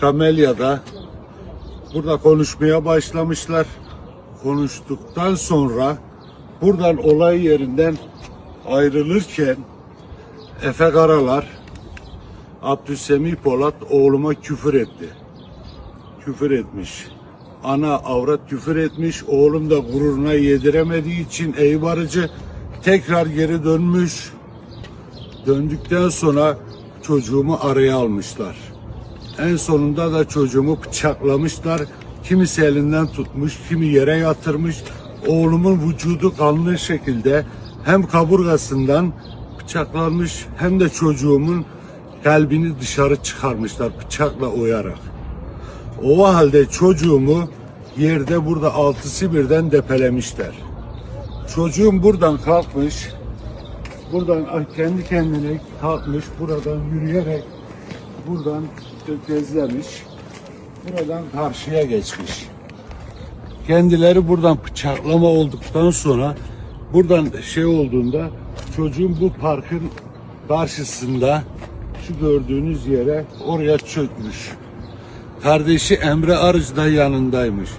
Kamelya'da burada konuşmaya başlamışlar. Konuştuktan sonra buradan olay yerinden ayrılırken Efe Karalar Abdülsemih Polat oğluma küfür etti. Küfür etmiş. Ana avrat küfür etmiş. Oğlum da gururuna yediremediği için eyvarıcı tekrar geri dönmüş. Döndükten sonra çocuğumu araya almışlar. En sonunda da çocuğumu bıçaklamışlar. Kimisi elinden tutmuş, kimi yere yatırmış. Oğlumun vücudu kanlı şekilde hem kaburgasından bıçaklanmış hem de çocuğumun kalbini dışarı çıkarmışlar bıçakla oyarak. O halde çocuğumu yerde burada altısı birden depelemişler. Çocuğum buradan kalkmış, buradan kendi kendine kalkmış, buradan yürüyerek buradan tökezlemiş, buradan karşıya geçmiş. Kendileri buradan bıçaklama olduktan sonra buradan şey olduğunda çocuğum bu parkın karşısında şu gördüğünüz yere oraya çökmüş. Kardeşi Emre Arıç da yanındaymış.